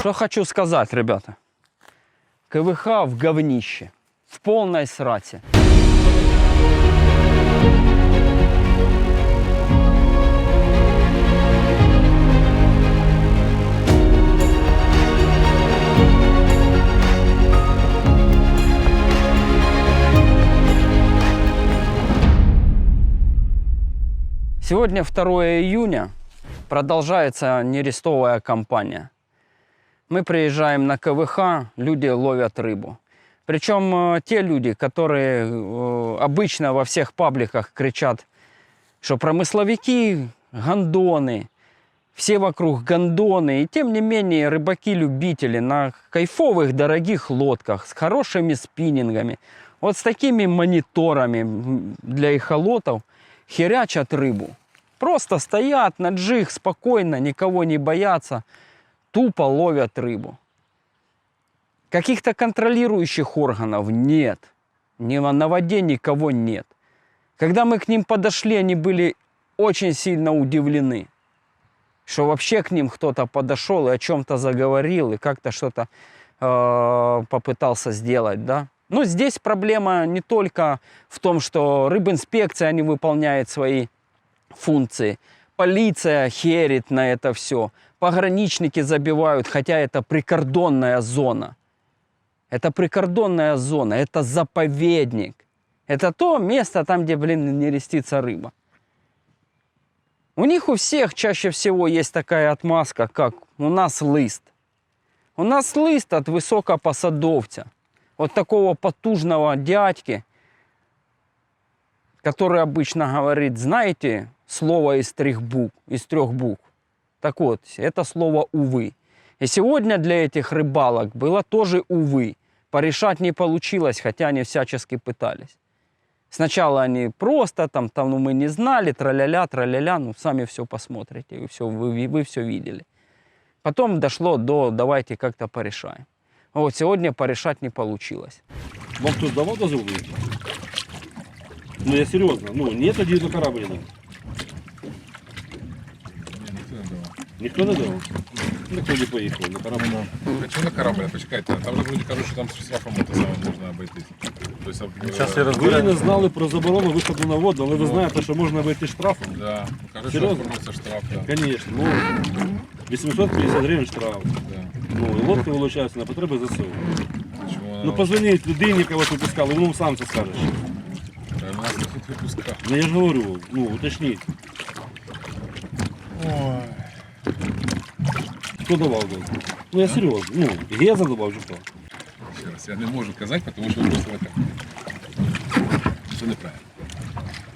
Что хочу сказать, ребята. КВХ в говнище. В полной срате. Сегодня 2 июня. Продолжается нерестовая кампания. Мы приезжаем на КВХ, люди ловят рыбу. Причем э, те люди, которые э, обычно во всех пабликах кричат, что промысловики, гондоны, все вокруг гондоны. И тем не менее рыбаки-любители на кайфовых дорогих лодках с хорошими спиннингами, вот с такими мониторами для эхолотов херячат рыбу. Просто стоят на джиг спокойно, никого не боятся, тупо ловят рыбу. Каких-то контролирующих органов нет. Ни на воде никого нет. Когда мы к ним подошли, они были очень сильно удивлены, что вообще к ним кто-то подошел и о чем-то заговорил, и как-то что-то э, попытался сделать, да. Но здесь проблема не только в том, что рыбинспекция не выполняет свои функции. Полиция херит на это все. Пограничники забивают, хотя это прикордонная зона. Это прикордонная зона, это заповедник. Это то место там, где, блин, не рестится рыба. У них у всех чаще всего есть такая отмазка, как у нас лист. У нас лист от высокопосадовця. Вот такого потужного дядьки, который обычно говорит, знаете, слово из трех букв, из трех букв. Так вот, это слово «увы». И сегодня для этих рыбалок было тоже «увы». Порешать не получилось, хотя они всячески пытались. Сначала они просто там, там ну, мы не знали, траля-ля, траля-ля, ну сами все посмотрите, вы все, вы, вы все видели. Потом дошло до давайте как-то порешаем. Вот сегодня порешать не получилось. Вам давав дозвіл виїхати? Ну я серйозно, ну нет тоді до кораблі. Ніхто не давав? Ну тоді поїхали на корабль. А чого на корабль? Почекайте, там же вроді кажуть, що там з штрафом це саме можна обійтись. Тобто, Зараз я Ви розбираю. не знали про заборону виходу на воду, але ви знаєте, що можна вийти штрафом? Да. Ну, кажуть, що Серйозно? це штраф, да. Звісно, ну 850 гривень штраф. да. Ну і лодки вилучаються на потреби ЗСУ. Чому вона Ну позвоніть людині, кого випускали, він сам це скаже. Та в нас тут випуска. Ну я ж говорю, ну уточніть, Ой. хто давав дозвіл. Ну я серйозно, ну Геза давав чи хто? Ще раз, я не можу казати, тому що ви просто так. Це неправильно.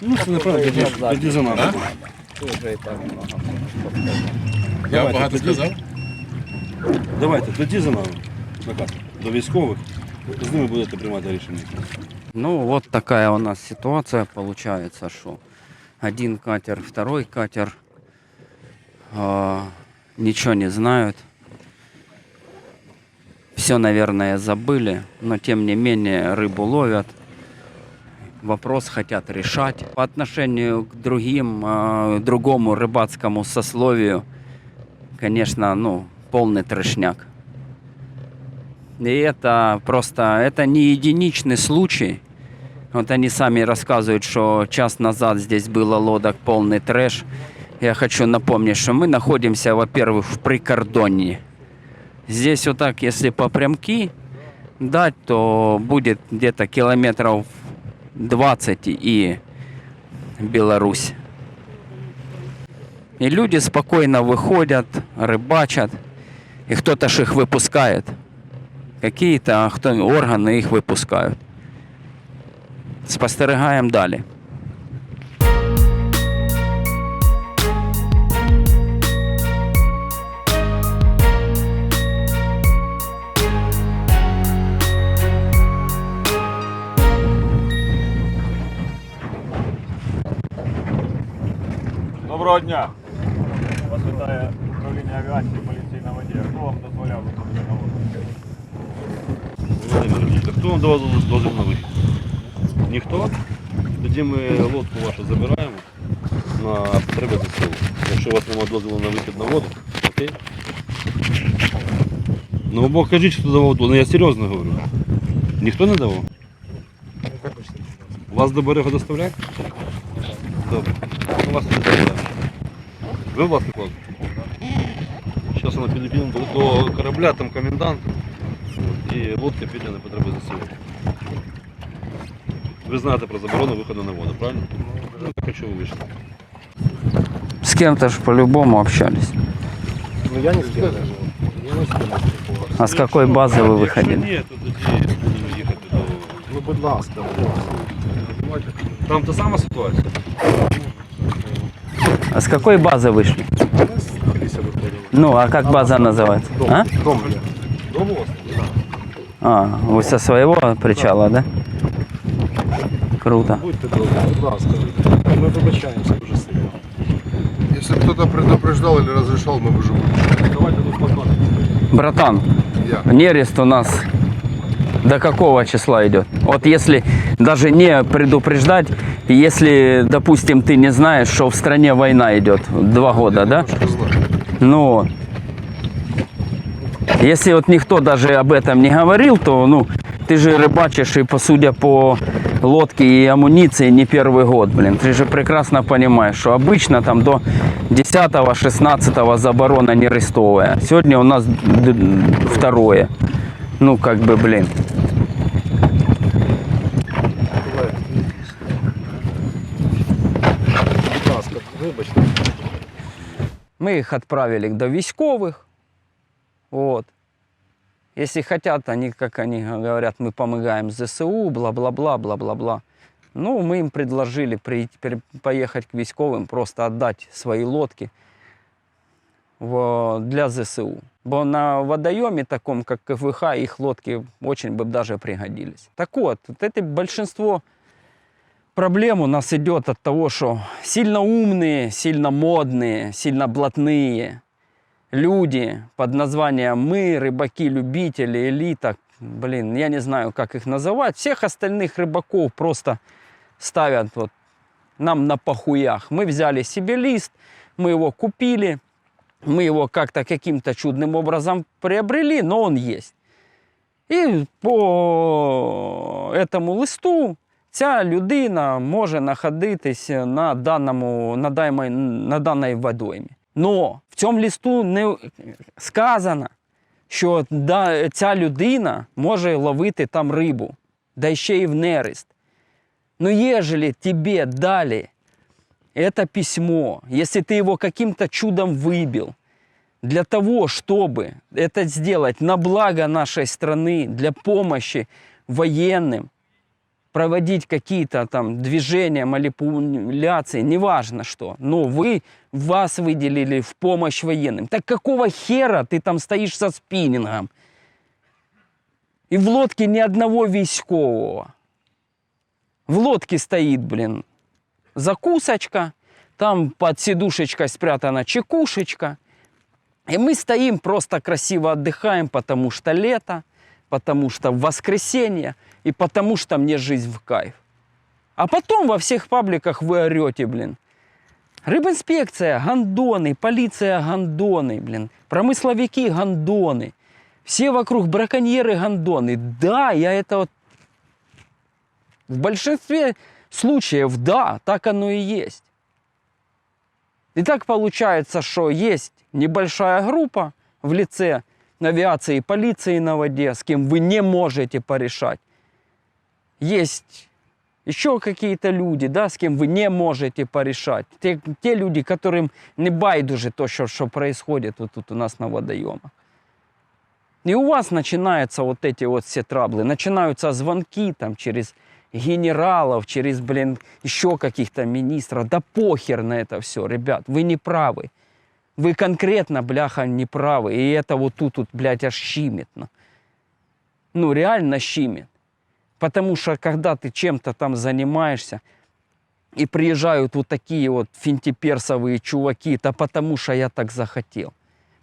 Ну це неправильно, тоді, тоді за нами. Я Давайте, багато тоді- сказав? Давайте, тоді за нами. Наказ. До військових. З ними будете приймати рішення. Ну, вот такая у нас ситуация получается, что один катер, второй катер а, ничего не знают. Все, наверное, забыли, но тем не менее рыбу ловят. Вопрос хотят решать. По отношению к другим, а, другому рыбацкому сословию, конечно, ну, полный трешняк. И это просто, это не единичный случай. Вот они сами рассказывают, что час назад здесь было лодок полный трэш. Я хочу напомнить, что мы находимся, во-первых, в прикордонье. Здесь вот так, если по прямки дать, то будет где-то километров 20 и Беларусь. И люди спокойно выходят, рыбачат, и кто-то ж их выпускает. Какие-то хто, органи їх випускають. Спостерігаємо далі. Доброго дня. Вас вітає управління авіації поліції на воді. Хто вам дозволяв виходити на воду? Володимир хто вам давав дозвіл на вихід? Ніхто? Тоді ми лодку вашу забираємо на потреби ЗСУ. Якщо що у вас немає дозволу на вихід на воду, окей? Ну або кажіть, хто давав дозвіл. Ну я серйозно говорю. Ніхто не давав? Вас до берега доставляють? Добре. Ну, вас не доставляють. Ви власник лодки? Зараз вона піде до, до корабля, там комендант. От, І лодка піде на потреби ЗСУ. Ви знаєте про заборону виходу на воду, правильно? Ну, так а чого ви вийшли? С кем-то же по-любому общались. Ну я не с кем даже. Я не с кем не спілкувався. А с какой базы вы выходили? Якщо ні, то тоді будемо їхати до... Ну, будь ласка, будь ласка. Там та сама ситуація. А с какой базы вышли? Ми з Хріся виходили. Ну, а как база называется? Дом. А? Дом, бля. Дому у вас? А, вы со своего причала, да? Круто. Будьте добрі, будь ласка. Ми вибачаємося дуже сильно. Если бы кто-то предупреждал или разрешал, мы бы уже. Давайте тут познати. Братан, Я. нерест у нас до какого числа идет? Вот если даже не предупреждать, если, допустим, ты не знаешь, что в стране война идет два года, Я да? немножко знаю. Ну, если вот никто даже об этом не говорил, то, ну, ты же рыбачишь и, по судя по лодке и амуниции, не первый год, блин. Ты же прекрасно понимаешь, что обычно там до 10-16 заборона нерестовая. Сегодня у нас второе. Ну, как бы, блин. Мы их отправили до військовых. Вот. Если хотят, они, как они говорят, мы помогаем ЗСУ, бла-бла-бла, бла-бла-бла. Ну, мы им предложили при- пере- поехать к військовым, просто отдать свои лодки в- для ЗСУ. Бо на водоеме таком, как КФХ, их лодки очень бы даже пригодились. Так вот, вот это большинство проблем у нас идет от того, что сильно умные, сильно модные, сильно блатные люди под названием мы, рыбаки-любители, элита, блин, я не знаю, как их называть, всех остальных рыбаков просто ставят вот нам на похуях. Мы взяли себе лист, мы его купили, мы его как-то каким-то чудным образом приобрели, но он есть. І по этому листу ця людина може знаходитися на, даному, на, даймай- на даній водоймі. Но в цьому листу не сказано, що ця людина може ловити там рибу, да ще й в нерест. Но ежели тебе дали это письмо, если ты его каким-то чудом выбил, для того, чтобы это сделать на благо нашей страны, для помощи военным, проводить какие-то там движения, манипуляции, неважно что, но вы, вас выделили в помощь военным. Так какого хера ты там стоишь со спиннингом? И в лодке ни одного військового. В лодке стоит, блин, закусочка, там под сидушечкой спрятана чекушечка. И мы стоим, просто красиво отдыхаем, потому что лето, потому что воскресенье и потому что мне жизнь в кайф. А потом во всех пабликах вы орете, блин. Рыбинспекция, гандоны, полиция, гандоны, блин. Промысловики, гандоны. Все вокруг браконьеры, гандоны. Да, я это вот... В большинстве случаев, да, так оно и есть. И так получается, что есть небольшая группа в лице авиации и полиции на воде, с кем вы не можете порешать. Есть еще какие-то люди, да, с кем вы не можете порешать. Те, те люди, которым не байдуже то, что, что происходит вот тут у нас на водоемах. И у вас начинаются вот эти вот все траблы, начинаются звонки там через генералов, через, блин, еще каких-то министров. Да похер на это все, ребят, вы не правы. Вы конкретно, бляха, не правы. И это вот тут, вот, блядь, аж щимит. Ну реально щимит. Потому что когда ты чем-то там занимаешься, и приезжают вот такие вот финтиперсовые чуваки, да потому что я так захотел.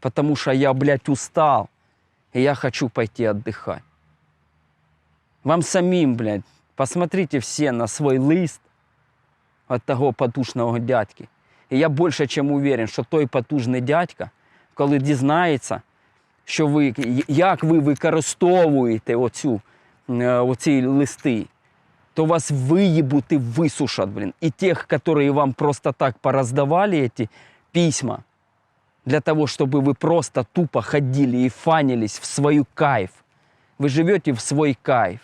Потому что я, блядь, устал. И я хочу пойти отдыхать. Вам самим, блядь, посмотрите все на свой лист от того подушного дядьки. І я більше чим уверен, що той потужний дядька, коли дізнається, що ви, як ви використовуєте оцю, е, оці листи, то вас выебут и высушат, блин. И тех, которые вам просто так пораздавали эти письма, для того, чтобы вы просто тупо ходили и фанились в свой кайф. Вы живете в свой кайф.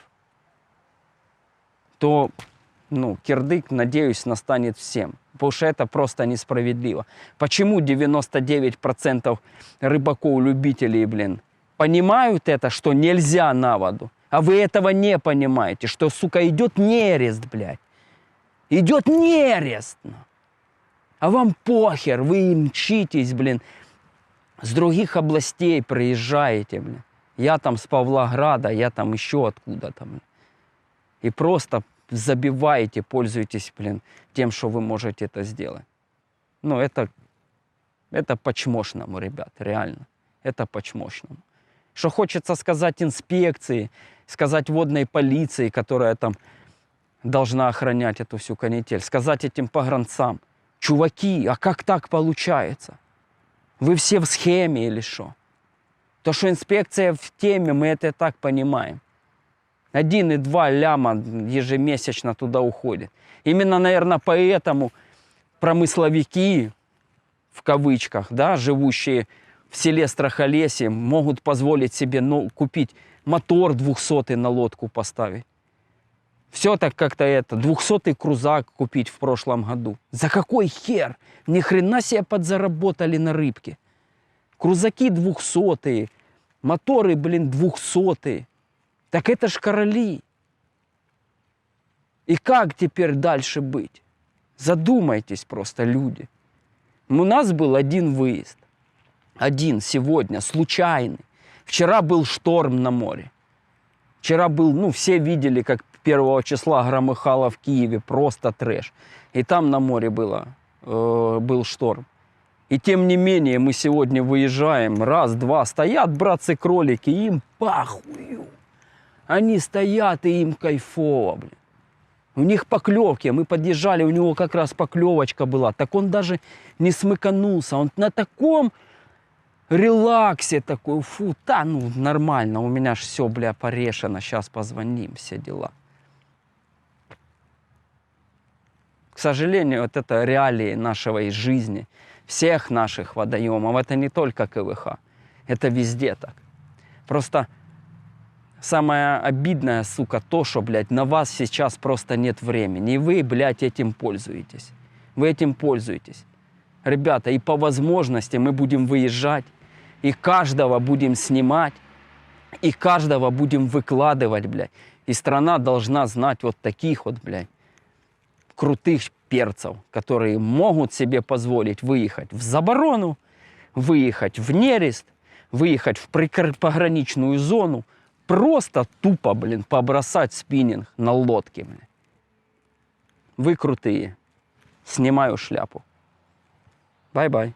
То, ну, кирдык, надеюсь, настанет всем. Потому что это просто несправедливо. Почему 99% рыбаков-любителей, блин, понимают это, что нельзя на воду, а вы этого не понимаете, что, сука, идет нерест, блядь. Идет нерест. А вам похер, вы мчитесь, блин, с других областей приезжаете, блин. Я там с Павлограда, я там еще откуда-то, блин. И просто забиваете, пользуетесь, блин, тем, что вы можете это сделать. Ну, это, это по-чмошному, ребят, реально. Это по-чмошному. Что хочется сказать инспекции, сказать водной полиции, которая там должна охранять эту всю канитель, сказать этим погранцам, чуваки, а как так получается? Вы все в схеме или что? То, что инспекция в теме, мы это так понимаем. Один и два ляма ежемесячно туда уходит. Именно, наверное, поэтому промысловики, в кавычках, да, живущие в селе Страхолесье, могут позволить себе ну, купить мотор 200 на лодку поставить. Все так как-то это, 200 крузак купить в прошлом году. За какой хер? Ни хрена себе подзаработали на рыбке. Крузаки 200 моторы, блин, 200 Так это ж короли. И как теперь дальше быть? Задумайтесь просто, люди. У нас был один выезд. Один сегодня, случайный. Вчера был шторм на море. Вчера был, ну, все видели, как 1 числа громыхало в Киеве, просто трэш. И там на море было, э, был шторм. И тем не менее мы сегодня выезжаем, раз, два, стоят братцы-кролики, им пахую. Они стоят и им кайфово, блин. У них поклевки, мы подъезжали, у него как раз поклевочка была. Так он даже не смыканулся, он на таком релаксе такой, фу, да, ну нормально, у меня ж все, бля, порешено, сейчас позвоним, все дела. К сожалению, вот это реалии нашего из жизни, всех наших водоемов, это не только КВХ, это везде так. Просто самое обидное, сука, то, что, блядь, на вас сейчас просто нет времени, и вы, блядь, этим пользуетесь. Вы этим пользуетесь. Ребята, и по возможности мы будем выезжать, и каждого будем снимать, и каждого будем выкладывать, блядь. И страна должна знать вот таких вот, блядь, крутых перцев, которые могут себе позволить выехать в заборону, выехать в нерест, выехать в пограничную зону, просто тупо, блин, побросать спиннинг на лодке, блин. Вы крутые. Снимаю шляпу. Бай-бай.